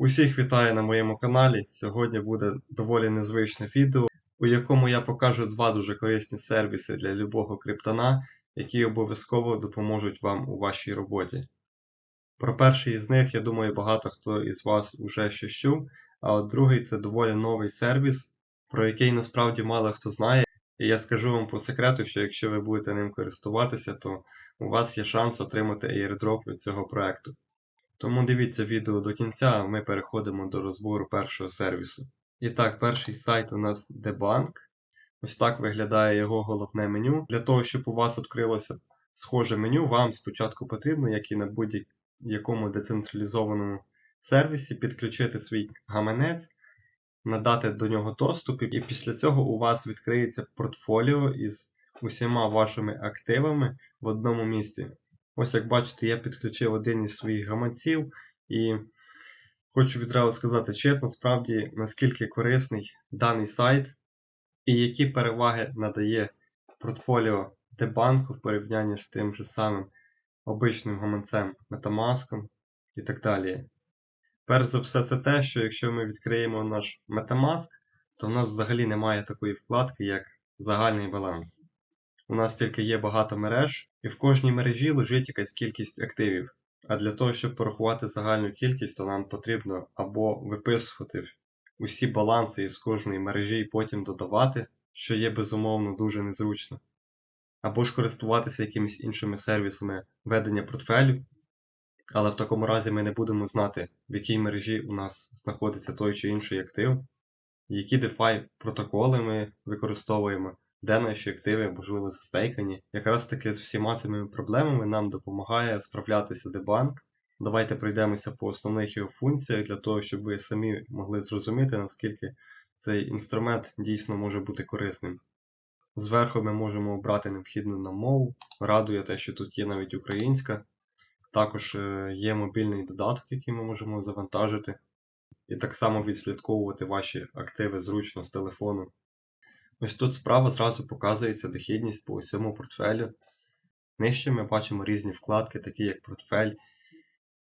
Усіх вітаю на моєму каналі. Сьогодні буде доволі незвичне відео, у якому я покажу два дуже корисні сервіси для любого криптона, які обов'язково допоможуть вам у вашій роботі. Про перший із них, я думаю, багато хто із вас вже щось чув, а от другий це доволі новий сервіс, про який насправді мало хто знає. І я скажу вам по секрету, що якщо ви будете ним користуватися, то у вас є шанс отримати airdrop від цього проекту. Тому дивіться відео до кінця, ми переходимо до розбору першого сервісу. І так, перший сайт у нас Debank. Ось так виглядає його головне меню. Для того, щоб у вас відкрилося схоже меню, вам спочатку потрібно, як і на будь-якому децентралізованому сервісі, підключити свій гаманець, надати до нього доступ, і після цього у вас відкриється портфоліо із усіма вашими активами в одному місці. Ось як бачите, я підключив один із своїх гаманців і хочу відразу сказати чесно, насправді, наскільки корисний даний сайт і які переваги надає портфоліо Дебанку в порівнянні з тим же самим обичним гаманцем Metamask і так далі. Перш за все, це те, що якщо ми відкриємо наш Metamask, то в нас взагалі немає такої вкладки, як загальний баланс. У нас тільки є багато мереж, і в кожній мережі лежить якась кількість активів. А для того, щоб порахувати загальну кількість, то нам потрібно або виписувати усі баланси із кожної мережі і потім додавати, що є безумовно дуже незручно, або ж користуватися якимись іншими сервісами ведення портфелю. Але в такому разі ми не будемо знати, в якій мережі у нас знаходиться той чи інший актив, які DeFi протоколи ми використовуємо де наші активи, можливо, застейкані. Якраз таки з всіма цими проблемами нам допомагає справлятися дебанк. Давайте пройдемося по основних його функціях для того, щоб ви самі могли зрозуміти, наскільки цей інструмент дійсно може бути корисним. Зверху ми можемо обрати необхідну нам мову. Радує те, що тут є навіть українська. Також е, є мобільний додаток, який ми можемо завантажити. І так само відслідковувати ваші активи зручно з телефону. Ось тут справа зразу показується дохідність по усьому портфелю. Нижче ми бачимо різні вкладки, такі як портфель,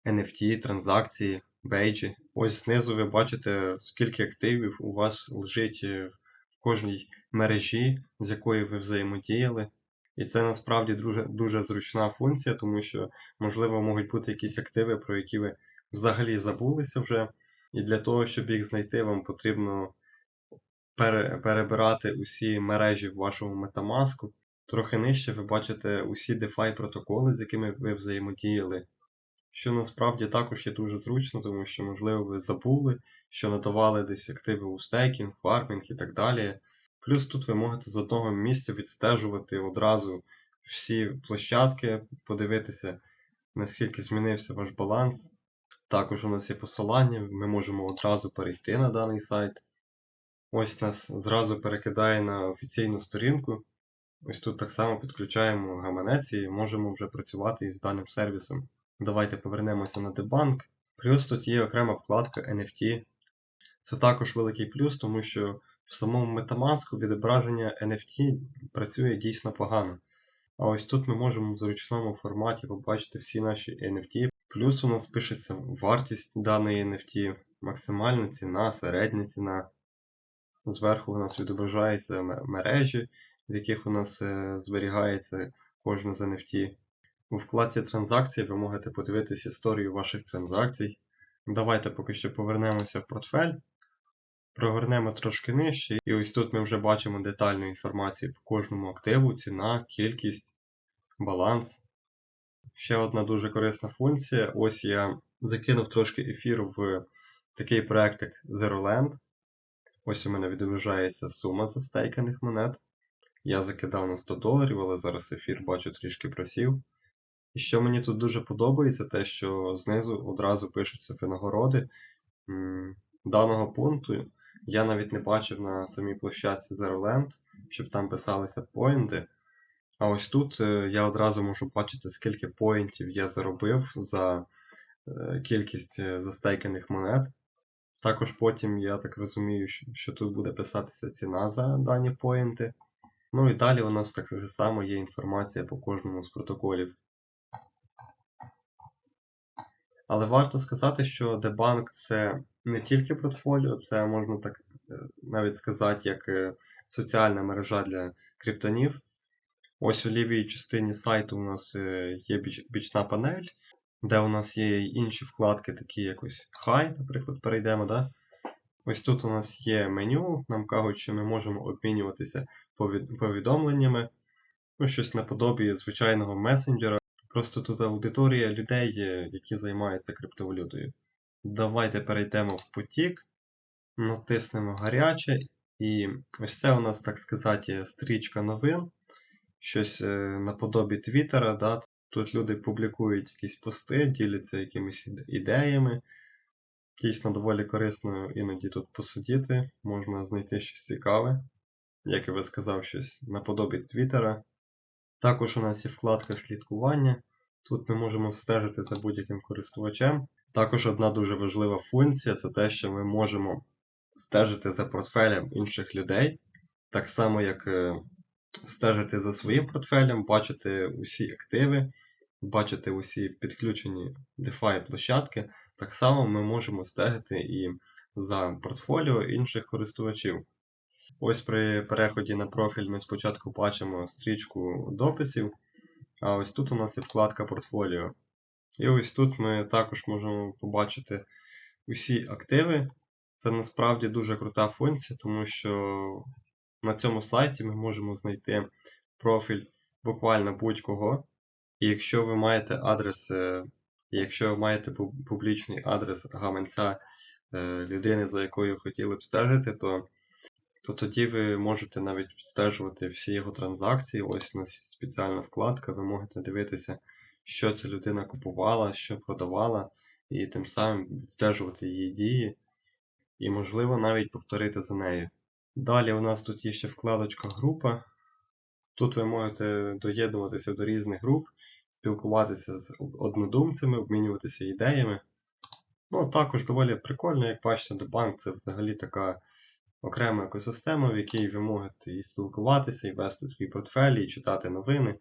NFT, транзакції, бейджі. Ось знизу ви бачите, скільки активів у вас лежить в кожній мережі, з якою ви взаємодіяли. І це насправді дуже, дуже зручна функція, тому що, можливо, можуть бути якісь активи, про які ви взагалі забулися вже. І для того, щоб їх знайти, вам потрібно перебирати усі мережі в вашому Metamask. Трохи нижче ви бачите усі DeFi протоколи, з якими ви взаємодіяли. Що насправді також є дуже зручно, тому що, можливо, ви забули, що надавали десь активи у стейкінг, фармінг і так далі. Плюс тут ви можете з одного місця відстежувати одразу всі площадки, подивитися, наскільки змінився ваш баланс. Також у нас є посилання, ми можемо одразу перейти на даний сайт. Ось нас зразу перекидає на офіційну сторінку. Ось тут так само підключаємо гаманець і можемо вже працювати із даним сервісом. Давайте повернемося на дебанк. Плюс тут є окрема вкладка NFT. Це також великий плюс, тому що в самому Metamask відображення NFT працює дійсно погано. А ось тут ми можемо в зручному форматі побачити всі наші NFT. Плюс у нас пишеться вартість даної NFT, максимальна ціна, середня ціна. Зверху у нас відображаються мережі, в яких у нас е, зберігається кожна з NFT. У вкладці транзакцій ви можете подивитися історію ваших транзакцій. Давайте поки що повернемося в портфель. Прогорнемо трошки нижче, і ось тут ми вже бачимо детальну інформацію по кожному активу, ціна, кількість, баланс. Ще одна дуже корисна функція. Ось я закинув трошки ефіру в такий проект, як ZeroLand. Ось у мене відображається сума застейканих монет. Я закидав на 100 доларів, але зараз ефір бачу трішки просів. І що мені тут дуже подобається, те, що знизу одразу пишуться винагороди даного пункту. Я навіть не бачив на самій площадці ZeroLand, щоб там писалися поінти. А ось тут е, я одразу можу бачити, скільки поінтів я заробив за е, кількість е, застейканих монет. Також потім, я так розумію, що тут буде писатися ціна за дані поінти. Ну і далі у нас так само є інформація по кожному з протоколів. Але варто сказати, що Дебанк це не тільки портфоліо, це можна так е, навіть сказати, як е, соціальна мережа для криптонів. Ось у лівій частині сайту у нас е, є бічна панель, де у нас є інші вкладки, такі як ось High, наприклад, перейдемо. Да? Ось тут у нас є меню, нам кажуть, що ми можемо обмінюватися повідомленнями, ну, щось наподобі звичайного месенджера. Просто тут аудиторія людей, є, які займаються криптовалютою. Давайте перейдемо в потік, натиснемо гаряче, і ось це у нас, так сказати, стрічка новин, щось е, наподобі Твіттера. Да? Тут люди публікують якісь пости, діляться якимись іде- ідеями. Дійсно доволі корисно іноді тут посидіти, можна знайти щось цікаве, як я би сказав, щось наподобі Твіттера. Також у нас є вкладка слідкування. Тут ми можемо стежити за будь-яким користувачем. Також одна дуже важлива функція це те, що ми можемо стежити за портфелем інших людей, так само як е, стежити за своїм портфелем, бачити усі активи, бачити усі підключені DeFi площадки. Так само ми можемо стежити і за портфоліо інших користувачів. Ось при переході на профіль ми спочатку бачимо стрічку дописів, а ось тут у нас є вкладка портфоліо. І ось тут ми також можемо побачити усі активи. Це насправді дуже крута функція, тому що на цьому сайті ми можемо знайти профіль буквально будь-кого. І якщо ви маєте адрес, е, якщо ви маєте публічний адрес гаманця е, людини, за якою хотіли б стежити, то, то тоді ви можете навіть відстежувати всі його транзакції. Ось у нас спеціальна вкладка, ви можете дивитися, що ця людина купувала, що продавала, і тим самим відстежувати її дії, і, можливо, навіть повторити за нею. Далі у нас тут є ще вкладочка група. Тут ви можете доєднуватися до різних груп, спілкуватися з однодумцями, обмінюватися ідеями. Ну, також доволі прикольно, як бачите, Дебанк це взагалі така окрема екосистема, в якій ви можете і спілкуватися, і вести свій портфель, і читати новини.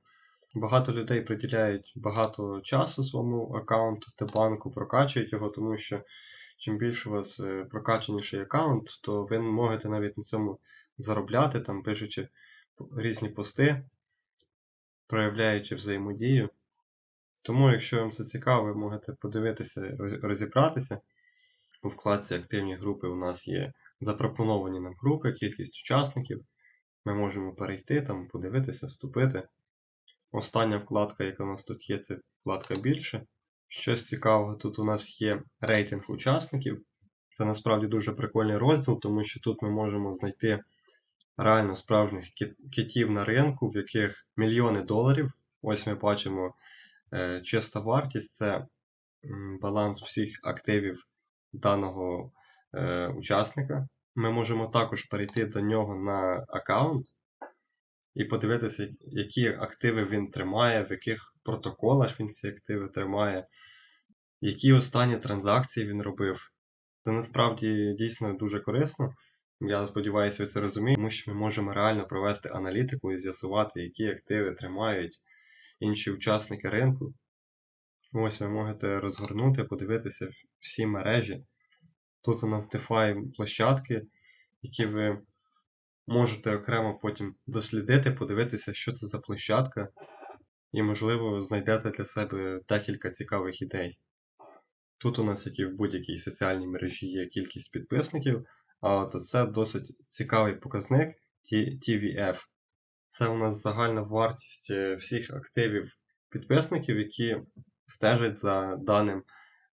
Багато людей приділяють багато часу своєму аккаунту в Дебанку, прокачують його, тому що чим більше у вас е, прокачаніший аккаунт, то ви можете навіть на цьому заробляти, там пишучи різні пости, проявляючи взаємодію. Тому, якщо вам це цікаво, ви можете подивитися, роз- розібратися. У вкладці Активні групи у нас є запропоновані нам групи, кількість учасників. Ми можемо перейти, там, подивитися, вступити. Остання вкладка, яка у нас тут є, це вкладка більше. Щось цікавого, тут у нас є рейтинг учасників. Це насправді дуже прикольний розділ, тому що тут ми можемо знайти реально справжніх китів на ринку, в яких мільйони доларів. Ось ми бачимо е, чиста вартість це баланс всіх активів даного е, учасника. Ми можемо також перейти до нього на аккаунт і подивитися, які активи він тримає, в яких протоколах він ці активи тримає, які останні транзакції він робив. Це насправді дійсно дуже корисно. Я сподіваюся, ви це розумієте, тому що ми можемо реально провести аналітику і з'ясувати, які активи тримають інші учасники ринку. Ось ви можете розгорнути, подивитися всі мережі. Тут у нас DeFi площадки, які ви можете окремо потім дослідити, подивитися, що це за площадка, і, можливо, знайдете для себе декілька цікавих ідей. Тут у нас, як і в будь-якій соціальній мережі, є кількість підписників, а от це досить цікавий показник TVF. Це у нас загальна вартість е, всіх активів підписників, які стежать за даним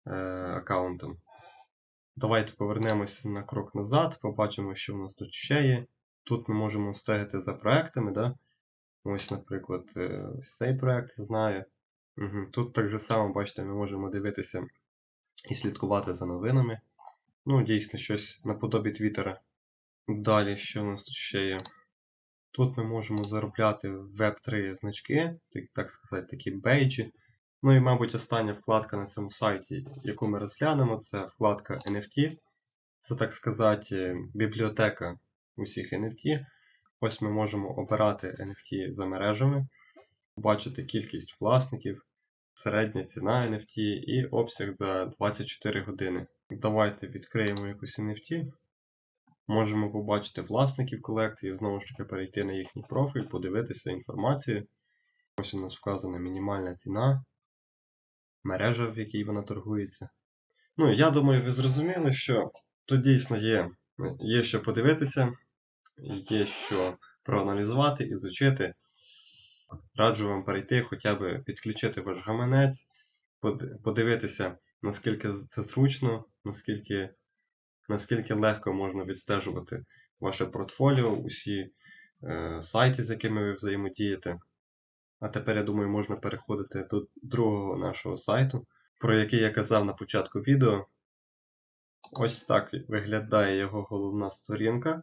е, аккаунтом. Давайте повернемося на крок назад, побачимо, що в нас тут ще є. Тут ми можемо стежити за проектами. Да? Ось, наприклад, е, ось цей проект я знаю. Угу. Тут так же само, бачите, ми можемо дивитися і слідкувати за новинами. Ну, дійсно, щось наподобі Твіттера. Далі, що у нас тут ще є? Тут ми можемо заробляти Web3 значки, так, так сказати, такі бейджі. Ну і, мабуть, остання вкладка на цьому сайті, яку ми розглянемо, це вкладка NFT. Це, так сказати, бібліотека усіх NFT. Ось ми можемо обирати NFT за мережами, бачити кількість власників, середня ціна NFT і обсяг за 24 години. Давайте відкриємо якусь NFT. Можемо побачити власників колекції, знову ж таки перейти на їхній профіль, подивитися інформацію. Ось у нас вказана мінімальна ціна, мережа, в якій вона торгується. Ну, я думаю, ви зрозуміли, що тут дійсно є, є що подивитися, є що проаналізувати, ізучити. Раджу вам перейти, хоча б підключити ваш гаманець, подивитися, наскільки це зручно, наскільки, наскільки легко можна відстежувати ваше портфоліо, усі е, сайти, з якими ви взаємодієте. А тепер, я думаю, можна переходити до другого нашого сайту, про який я казав на початку відео. Ось так виглядає його головна сторінка.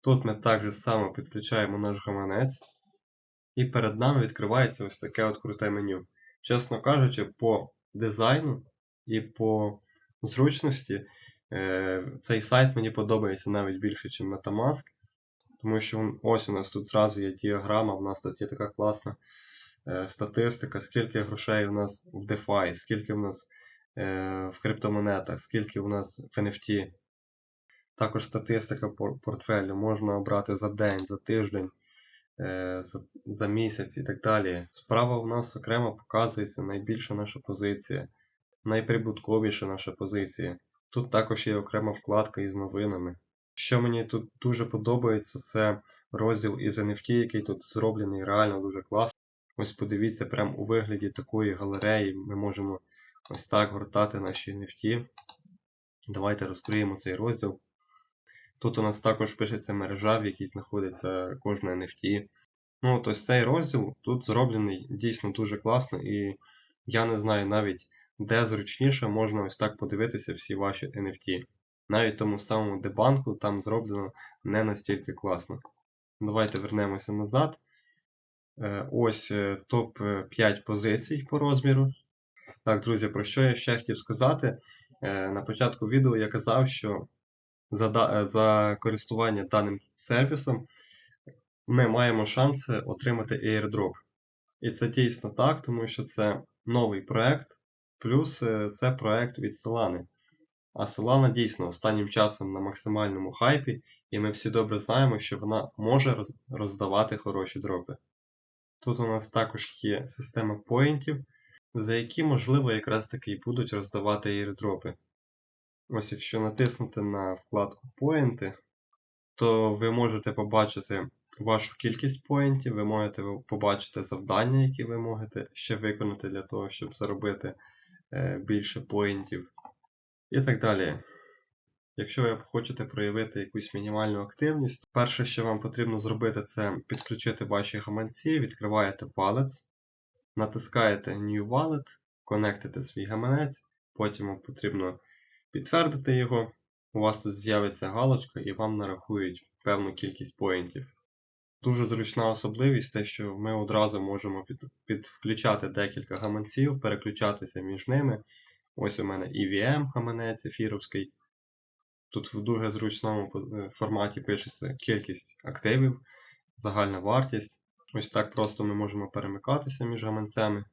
Тут ми також само підключаємо наш гаманець. І перед нами відкривається ось таке от круте меню. Чесно кажучи, по дизайну і по зручності е, цей сайт мені подобається навіть більше, ніж Metamask. Тому що ось у нас тут зразу є діаграма, в нас тут є така класна е, статистика, скільки грошей у нас в DeFi, скільки в нас в криптомонетах, скільки у нас в NFT. Також статистика портфелю можна обрати за день, за тиждень, е, за, за місяць і так далі. Справа у нас окремо показується найбільша наша позиція, найприбутковіша наша позиція. Тут також є окрема вкладка із новинами. Що мені тут дуже подобається, це розділ із NFT, який тут зроблений реально дуже класно. Ось подивіться, прямо у вигляді такої галереї ми можемо ось так гортати наші NFT. Давайте розкриємо цей розділ. Тут у нас також пишеться мережа, в якій знаходиться кожна NFT. Ну, ось цей розділ тут зроблений дійсно дуже класно, і я не знаю навіть, де зручніше можна ось так подивитися всі ваші NFT. Навіть тому самому дебанку там зроблено не настільки класно. Давайте вернемося назад. Е, Ось топ-5 позицій по розміру. Так, друзі, про що я ще хотів сказати? Е, На початку відео я казав, що за, е, за користування даним сервісом ми маємо шанси отримати airdrop. І це дійсно так, тому що це новий проект, плюс е, це проект від Solana. А Solana дійсно останнім часом на максимальному хайпі, і ми всі добре знаємо, що вона може роздавати хороші дропи. Тут у нас також є система поінтів, за які, можливо, якраз таки і будуть роздавати airdropи. Ось якщо натиснути на вкладку поінти, то ви можете побачити вашу кількість поінтів, ви можете побачити завдання, які ви можете ще виконати для того, щоб заробити е, більше поінтів. І так далі. Якщо ви хочете проявити якусь мінімальну активність, перше, що вам потрібно зробити, це підключити ваші гаманці, відкриваєте палець, натискаєте New Wallet, конектите свій гаманець, потім вам потрібно підтвердити його. У вас тут з'явиться галочка і вам нарахують певну кількість поінтів. Дуже зручна особливість те, що ми одразу можемо під, підключати декілька гаманців, переключатися між ними. Ось у мене EVM гаманець ефіровський. Тут в дуже зручному е, форматі пишеться кількість активів, загальна вартість. Ось так просто ми можемо перемикатися між гаманцями.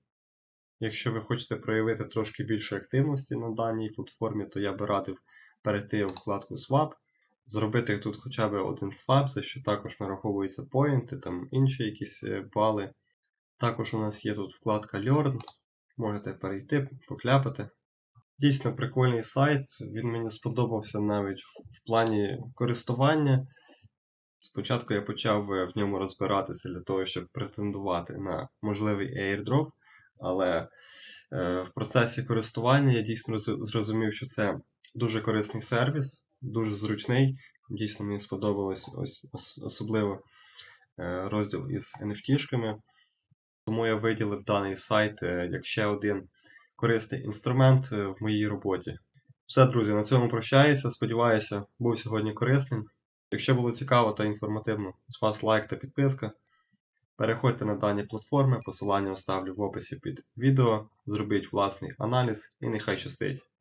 Якщо ви хочете проявити трошки більше активності на даній платформі, то я би радив перейти у вкладку Swap, зробити тут хоча б один свап, за що також нараховуються поінти, там інші якісь е, бали. Також у нас є тут вкладка Learn, можете перейти, покляпати. Дійсно прикольний сайт, він мені сподобався навіть в, в плані користування. Спочатку я почав в ньому розбиратися для того, щоб претендувати на можливий airdrop, але е, в процесі користування я дійсно зрозумів, що це дуже корисний сервіс, дуже зручний. Дійсно, мені сподобалось ось ос- особливо е, розділ із NFT-шками. Тому я виділив даний сайт е, як ще один корисний інструмент в моїй роботі. Все, друзі, на цьому прощаюся. Сподіваюся, був сьогодні корисним. Якщо було цікаво та інформативно, з вас лайк та підписка. Переходьте на дані платформи, посилання оставлю в описі під відео, зробіть власний аналіз і нехай щастить.